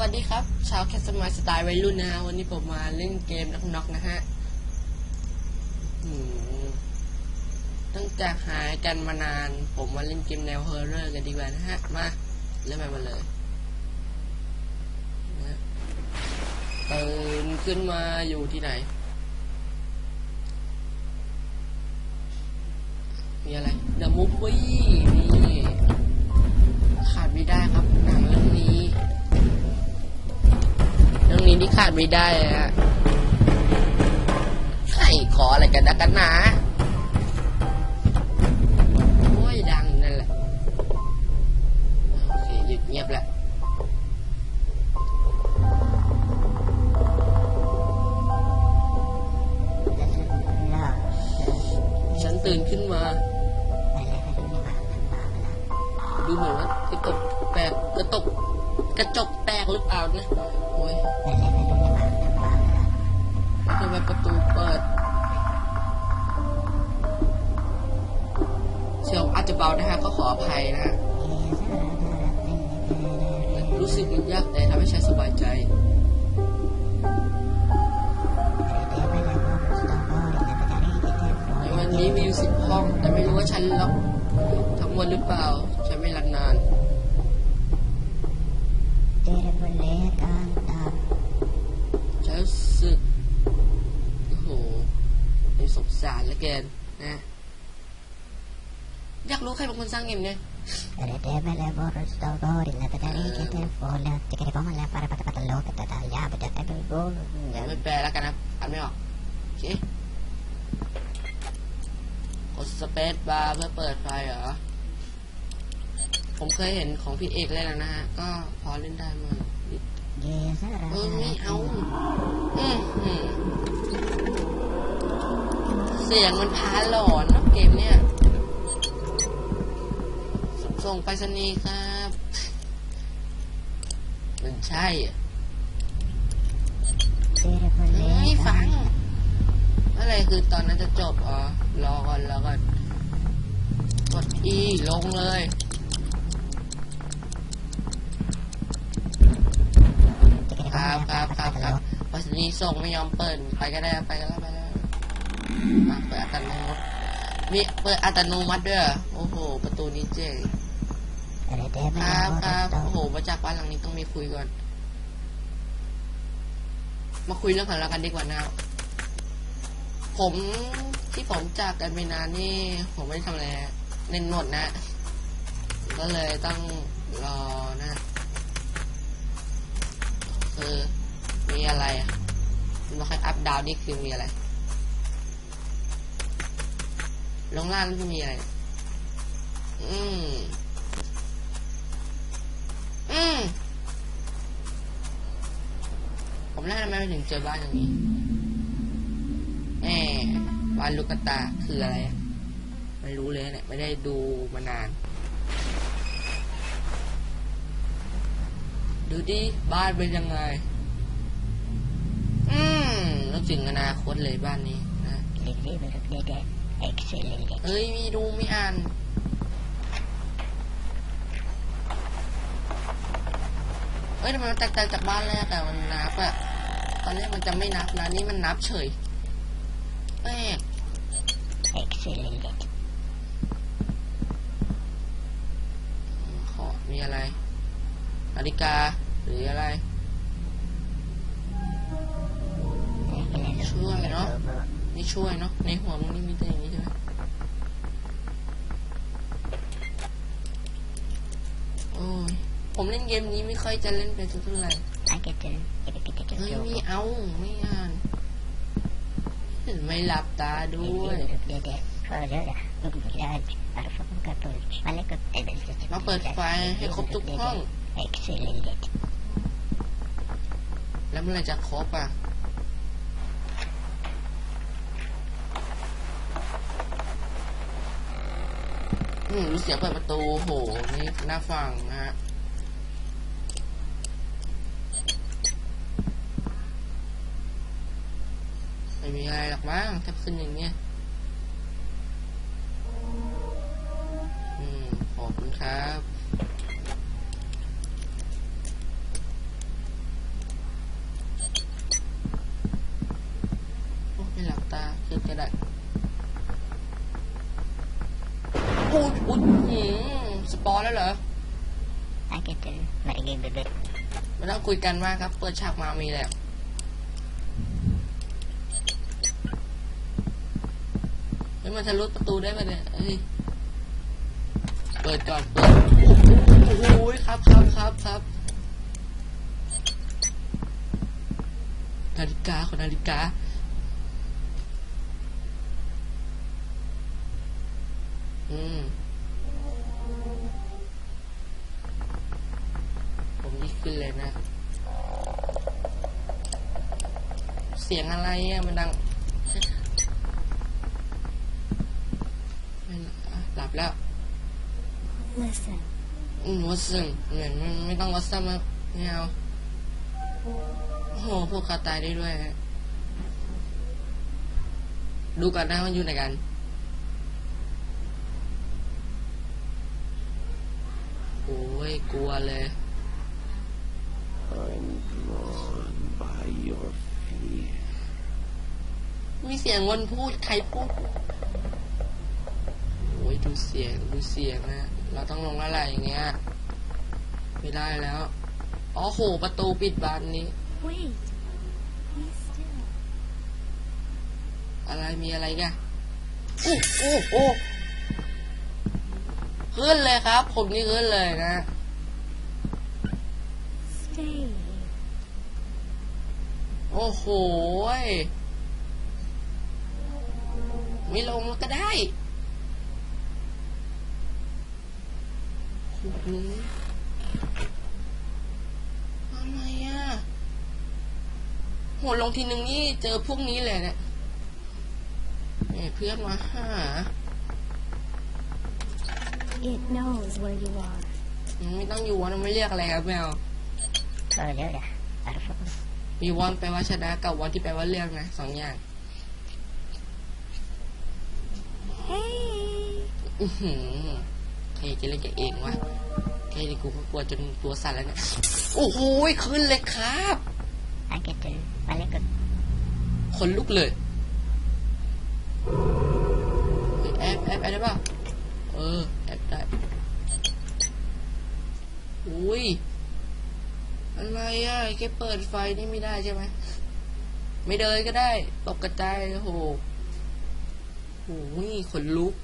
วัสดีครับ ชาวแคสมาสไตล์วัยรุ่นนะฮะวันนี้ผมมาเล่นเกมน็อกน็อกนะฮะตั้งแต่หายกันมานาน ผมมาเล่นเกมแนวเฮอร์เรอร์กันดีกว่านะฮะ มาเริ่มมาเลยนะตื่นขึ้นมาอยู่ที่ไหน มีอะไร The Movie นี่ขาดไม่ได้ครับหนังเรื่องนี้ ขาดไม่ได้ฮะใครขออะไรกันนักกันนาโอ้ยดังนั่นแหละโอเคหยุดเงียบแล้วฉันตื่นขึ้นมา ดูเหมือนว่ากระจกแตกกระตกกระจกแตกหรือเปล่านะโอ้ย ไมประตูเปิด เสียงอาจจะเบานะฮะก็ขออภัยนะฮะรู้สึกมันยากแต่ทำให้ฉันสบายใจวันนี้มีอยู่สิบห้อง แต่ไม่รู้ว่าฉันล็อกทั้งหมดหรือเปล่า ฉันไม่รันนาน ฉันรู้สึก โอ้โหในสงสารเหลือเกินนะอยากรู้ใครเป็นคนสร้างเกมเนี่ยไม่แปลแล้วกันนะอ่านไม่ออกโอเคกดสเปซบาร์เพื่อเปิดไฟเหรอผมเคยเห็นของพี่เอกเล่นแล้วนะฮะ ก็พอเล่นได้มาเออไม่เอาอืมอืม เสียงมันพาหลอนเนอะเกมเนี่ย ส่งไปรษณีย์ครับ มันใช่อะไม่ฟัง อะไรคือตอนนั้นจะจบอ๋อ รอก่อนรอก่อน กด E ลงเลยครับครับครับครับไปรษณีย์ส่งไม่ยอมเปิด ไปก็ได้ ไปก็แล้ว เปิดอัตโนมัติมีเปิดอัตโนมัติด้วยเหรอโอ้โห ประตูนี้เจ๋งครับครับโอ้โหมาจากบ้านหลังนี้ต้องมีคุยก่อน มาคุยเรื่องของเรากันดีกว่านะผมที่ผมจากกันไปนานนี่ ผมไม่ได้ทำอะไรเล่นหมดนะ ก็เลยต้องรอนะ คือมีอะไรมันบอกให้อัพดาวนี่คือมีอะไร ลงล่างนี่มีอะไร อืม อืม ผมน่าทำไมถึงเจอบ้านอย่างนี้แหมบ้านลูกตาคืออะไร ไม่รู้เลยเนี่ย ไม่ได้ดูมานาน ดูดิบ้านเป็นยังไง อืมนึกถึงอนาคตเลยบ้านนี้นะเด็กๆเด็กๆ อ้ยมีดูไม่อ่าน เอ้ยทำไมมันแตกต่างจากบ้านแรกอะมันนับอะตอนแรกมันจะไม่นับนะนี่มันนับเฉยแปลกขอมีอะไรนาฬิกาหรืออะไรช่วยเนาะ นี่ช่วยเนาะในหัวมึงนี่มีแต่อย่างนี้ใช่ไหมโอ้ยผมเล่นเกมนี้ไม่ค่อยจะเล่นเป็นสักเท่าไหร่เฮ้ยไม่เอาไม่อ่านไม่หลับตาด้วยมาเปิดไฟให้ครบทุกห้องแล้วเมื่อไหรจะครบอะ อืมเสียงเปิดประตูโหนี่น่าฟังนะฮะไม่มีอะไรหรอกมั้งแทบขึ้นอย่างเงี้ยอืมขอบคุณครับโอ้ไม่หลับตาเคือจะได้ อุ้ยอุ้ยหืมสปอร์แล้วเหรอ I get to my game baby. ไม่ต้องคุยกันมากครับ เปิดฉากมามีแล้วเฮ้ยมันทะลุประตูได้ปะเนี่ยเฮ้ยเปิดก่อนเปิดโอ้โหครับครับครับครับนาฬิกาคนนาฬิกา อืมผมยิ่งขึ้นเลยนะ เสียงอะไรอะ มันดังไม่อะหลับแล้ว Listen. อืมวัดซึงเหมือนไม่ไม่ต้องวัดซ้ำแล้วไม่เอาโอ้โหพวกเขาตายได้ด้วยฮะดูก่อนนะมันอยู่ไหนกัน โอ้ยกลัวเลย I'm drawn by your fear. มีเสียงคนพูดใครพูดโอ้ยดูเสียงดูเสียงนะ เราต้องลงอะไรอย่างเงี้ย ไม่ได้แล้ว อ๋อโห ประตูปิดบานนี้ Wait. Be still. อะไรมีอะไรกันโอ้โอ้โอ้ ขึ้นเลยครับ ผมนี่ขึ้นเลยนะ โอ้โหไม่ลงก็ได้โอ้โหอะไรอะโหลงทีนึงนี่เจอพวกนี้เลยเนี่ยเนี่ยเพื่อนมาหา It knows where you are. ไม่ต้องอยู่วันไม่เรียกอะไรครับแมว Oh, yeah. Perfect. มีวันแปลว่าชนะกับวันที่แปลว่าเลือกนะสองอย่าง Hey. อือหือใครจะเล่นกับเองวะแค่นี้กูก็กลัวจนตัวสั่นแล้วเนี่ยโอ้โหขึ้นเลยครับ I get to my leg. คนลุกเลยเฮ้ยแอบแอบแอบได้ป่ะเออแอบ ได้อุ้ยอะไรอะแค่เปิดไฟนี่ไม่ได้ใช่ไหม ไม่เดินก็ได้ ตกกระจายโอ้โหโอ้ยขนลุก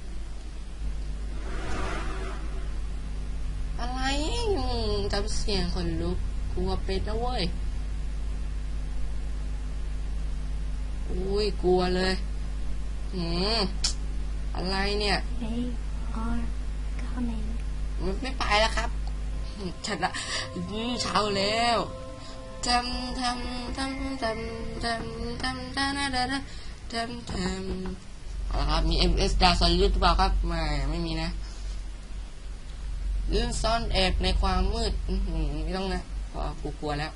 อะไรจำเสียงขนลุกกลัวเป็นนะเว้ยอุ้ยกลัวเลยหืม อะไรเนี่ย They are ทำไมไม่ไปแล้วครับฉันละเช้าแล้วทำทำทำทำทำทำทำนะเด้อทำทำเอาละครับ มีเอ็มเอสดาซอลิดหรือเปล่าครับไม่ไม่มีนะลื่นซ่อนแอบในความมืดไม่ต้องนะพอกูกลัวแล้ว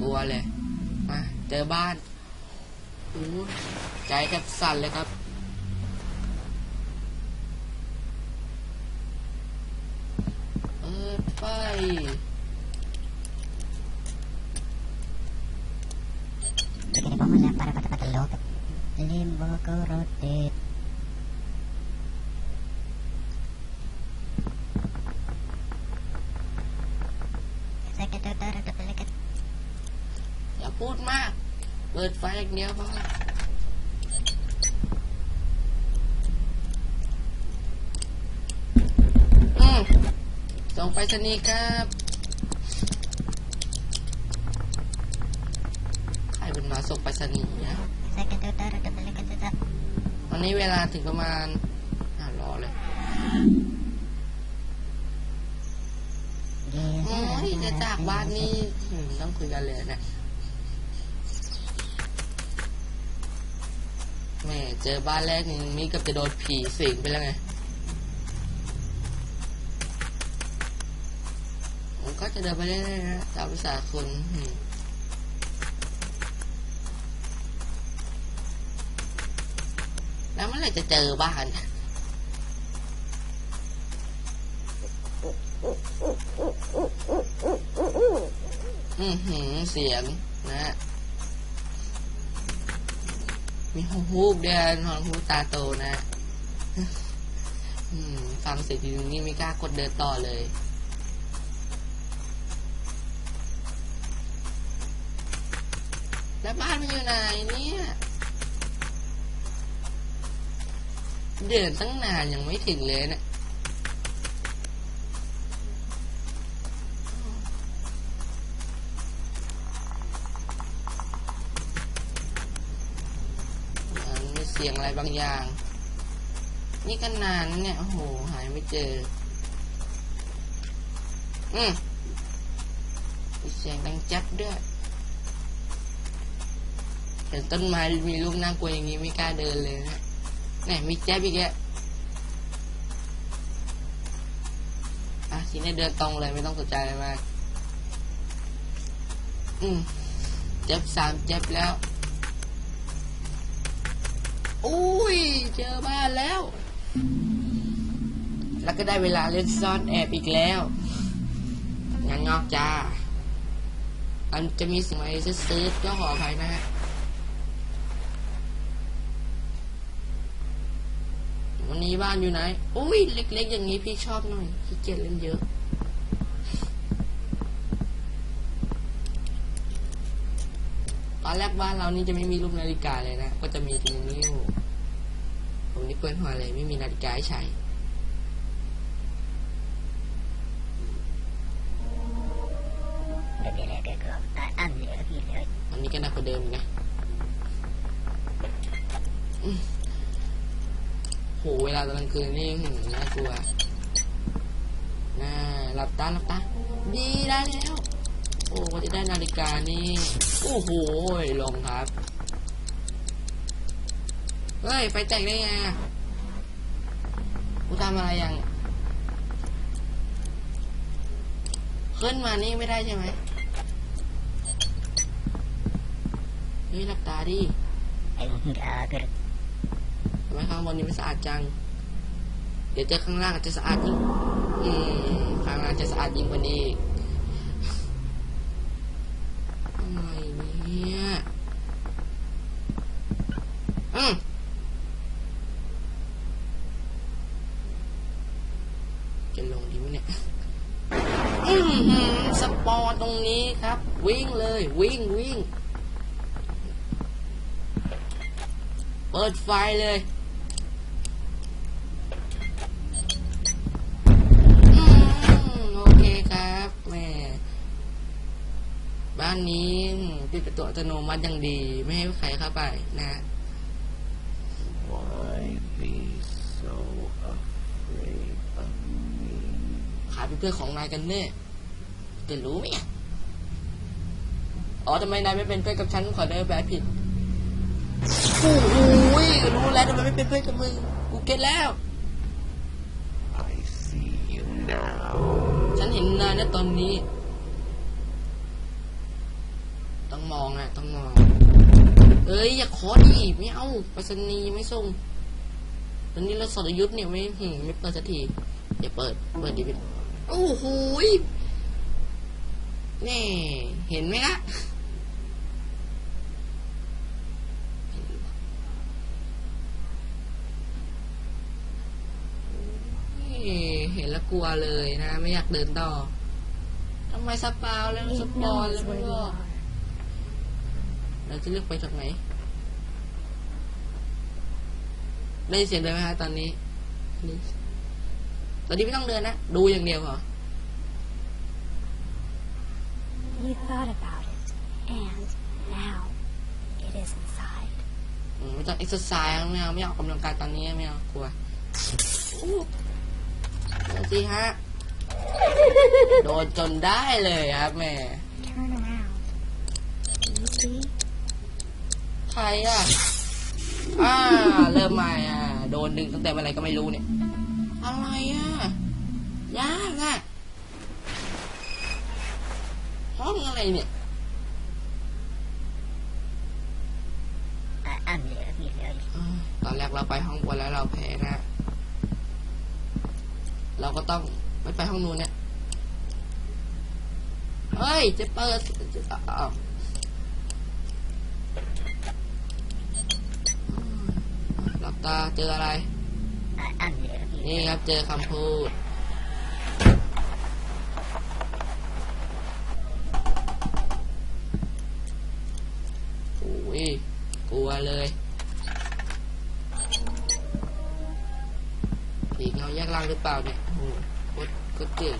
กลัวเลยมาเจอบ้านใจแทบสั่นเลยครับ ไฟ Jadi vamos a para para para loco. Limbo corote. Sakit utara tu pelikat. อย่าพูดมาก เปิดไฟอย่างเดียวพออืมส่ งไปสนีครับใครเป็นมาส่งไปสนีย์นะ Sakit utara tu pelikat tetap. วันนี้เวลาถึงประมาณอ่ารอเลยโอ้ยจะจากบ้านนี่ต้องคุยกันเลยนะแม่เจอบ้านแรกนี่มีกับจะโดนผีสิงไปแล้วไง ก็จะเดินไปเรื่อยๆนะตามภาษาคนแล้วเมื่อไรจะเจอบ้านอือหือเสียงนะ มีหูฮูกเดินหอนฮูตาโตนะฟังเสร็จทีนี้ไม่กล้ากดเดินต่อเลย แล้วบ้านมันอยู่ไหนเนี่ยเดินตั้งนานยังไม่ถึงเลยเนะี่ยมีเสียงอะไรบางอย่าง นี่ก็นานเนี่ย โอ้โห หายไม่เจอ อืมเสียงดังจัดด้วย เห็นต้นไม้มีลูกน่ากลัวอย่างนี้ไม่กล้าเดินเลยนะเนี่ยมีแจ๊บอีกแล้วอะทีนี้เดินตรงเลยไม่ต้องสนใจอะไรมาก อืมแจ๊บสามแจ๊บแล้ว อุ้ย เจอบ้านแล้ว แล้วก็ได้เวลาเล่นซ่อนแอบอีกแล้วงานงอกจ้ามันจะมีสิ่งอะไรซื้อๆก็ขออภัยนะฮะ วันนี้บ้านอยู่ไหน อุ้ยเล็ก ๆ อย่างนี้พี่ชอบหน่อยขี้เกียจเล่นเยอะ ตอนแรกบ้านเรานี่จะไม่มีรูปนาฬิกาเลยนะ ก็จะมีตรงนี้ผมนี่เปิดหัวเลยไม่มีนาฬิกาให้ใช้ คืนนี่หน่ากลัวน่าหลับตาหลับตาดีได้แล้ว โอ้จะได้นาฬิกานี่โอ้โหลงครับ เฮ้ยไฟแตกได้ไงกูทำอะไรยังขึ้นมานี่ไม่ได้ใช่ไหมเฮ้ยหลับตาดิ Enggak ger. ทำไมข้างบนนี้ไม่สะอาดจัง เดี๋ยวเจอข้างล่างอาจจะสะอาดยิ่งอืมข้างล่างจะสะอาดยิ่งกว่านี้อีกทำไมเนี่ยอืมจะลงดีไหมเนี่ยอือหือสปอร์ตรงนี้ครับ วิ่งเลย วิ่งวิ่งเปิดไฟเลยานนี้ปิดประตูอัตโนมัติอย่างดี ไม่ให้ใครเข้าไปนะ Why be so afraid of me? ขายเป็นเพื่อนของนายกันแน่จะรู้ไหมอะอ๋อทำไมนายไม่เป็นเพื่อนกับฉันขอได้แปลผิดโอ้โหรู้แล้วทำไมไม่เป็นเพื่อนกับมึงกูเก็ตแล้ว I see you now. ฉันเห็นนายนะตอนนี้ ต้องมองอะต้องมอง เอ้ย อย่าขอดิไม่เอาไปรษณีย์ไม่ส่งตอนนี้เราสดยุทธเนี่ยไม่หืมไม่เปิดสักทีอย่าเปิด เปิดดีเป็นโอ้โหนี่ เห็นไหมละนี่เห็นแล้วกลัวเลยนะ ไม่อยากเดินต่อทำไมสปาวแล้วสปอนแล้ว เราจะเลือกไปจากไหน ได้ยินเสียงเดินไหมฮะตอนนี้ได้ตอนนี้ไม่ต้องเดินนะ ดูอย่างเดียวเหรอ You thought about it, and now it is inside. อืมไม่ต้องเอ็กซ์ไซส์ไม่เอาไม่เอาออกกำลังกายตอนนี้ไม่เอากลัวอู้เดี๋ยวสิฮะ โดนจนได้เลยครับแม่ Turn around. Do you see? ใครอะ อ่า เริ่มใหม่อะ โดนดึงตั้งแต่เมื่อไหรก็ไม่รู้เนี่ย อะไรอะ ยากอะ ห้องอะไรเนี่ย Ambil lebih lagi. อ่าตอนแรกเราไปห้องบนแล้วเราแพ้นะ เราก็ต้องไม่ไปห้องนู้นเนี่ย เฮ้ย จะเปิดจะอ้าว ตาเจออะไรนี่ครับเจอคำพูด โอ้ยกลัวเลยผีเงาแยกล่างหรือเปล่าเนี่ยโอ้โหโคตรเจ๋ง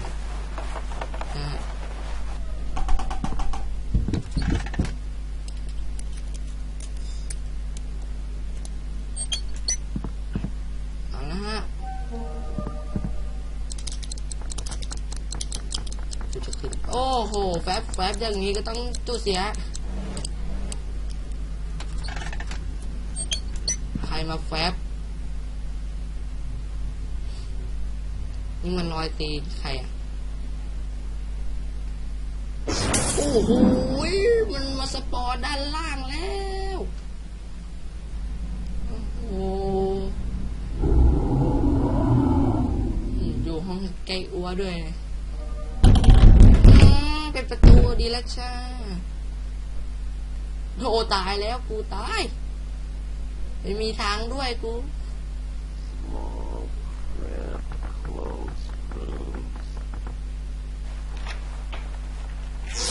โอ้โหแฟบแฟบอย่างนี้ก็ต้องจุดเสีย ใครมาแฟบนี่มันรอยตีใครอะ โอ้โหมันมาสปอร์ด้านล่างแล้ว โอ้โหอยู่ห้องใกล้อัวด้วยนะ เป็นประตูดีแล้วจ้าโอ้ตายแล้วกูตาย ไม่มีทางด้วยกู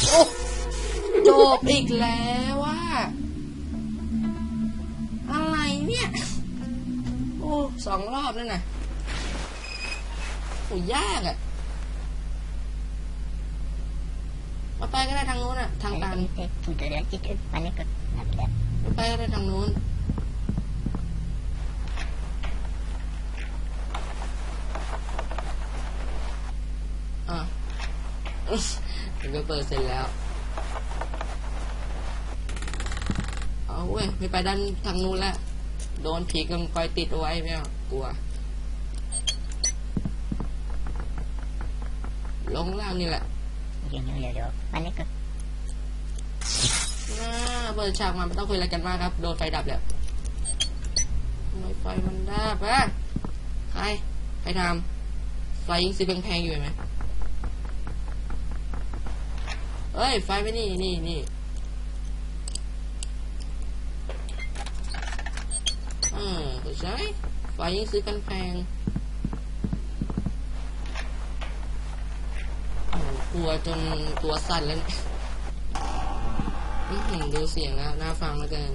โอ้จบอีกแล้วว่าอะไรเนี่ย โอ้สองรอบแล้วนะโอ้ยากอะะมาไปก็ได้ทางนู้นอะทางตัน ไปก็ได้ทางนู้น อะมันก็เปิดเสร็จแล้ว เอาเว้ยไม่ไปด้านทางนู้นแล้วโดนผีกังคอยติดเอาไว้ไม่เอากลัว ลงล่างนี่แหละ Ini dulu dulu. Balik ke น่าเปิดฉากมาไม่ต้องคุยอะไรกันมากครับ โดนไฟดับแล้วไมไฟมันดับอะใครใครทำไฟยิงซีแพงๆอยู่ไหมเอ้ย ไฟไม่นี่นี่นี่เออใช่ไฟยิงซื้อกันแพงอ้โห กลัวจนตัวสั่นแล้วเนี่ยอื้อหือดูเสียงแล้วน่าฟังเหลือเกิน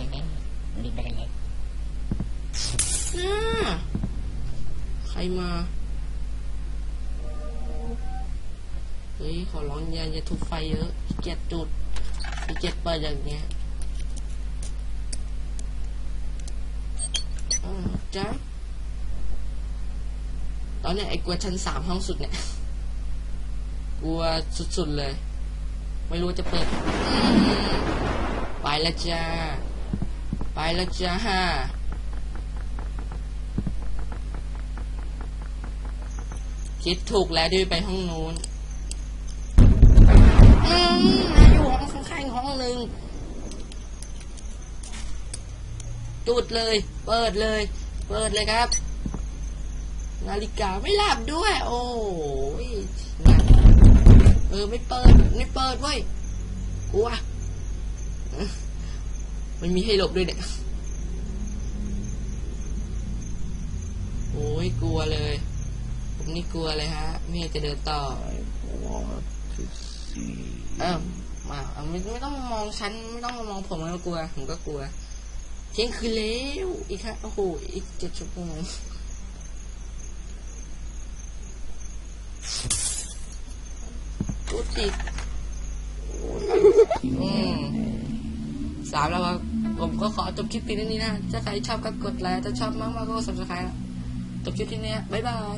ini liberally. น่าใครมา เฮ้ย ขอร้องอย่าอย่าทุบไฟเยอะขี้เกียจจุดขี้เกียจเปิดอย่างเงี้ยอ่า จ้ะตอนเนี้ยไอ้กลัวชั้นสามห้องสุดเนี่ย กลัวสุดๆเลย ไม่รู้จะเปิดอืมไปแล้วจ้า ไปแล้วจ้าคิดถูกแล้วที่ไปห้องนู้นอืมมาอยู่ห้องข้างๆอีกห้องหนึ่งจุดเลย เปิดเลย เปิดเลยครับ นาฬิกาไม่หลับด้วย โอ้ยนะเออไม่เปิดไม่เปิดเว้ยกลัวเอ้อมันมีให้หลบด้วยเนี่ยโอ้ยกลัวเลย ผมนี่กลัวเลยฮะไม่อยากจะเดินต่อ I want to see. เออมาเอาไม่ไม่ต้องมองฉันไม่ต้องมามองผมก็กลัว ผมก็กลัว เที่ยงคืนแล้วอีกฮะโอ้โหอีกเจ็ดชั่วโมงกู ติดอืมสามแล้วครับผมก็ขอจบคลิปนี้นี้นะถ้าใครชอบก็กดไลค์ถ้าชอบมากๆก็ subscribe นะจบคลิปที่นี้บ๊ายบาย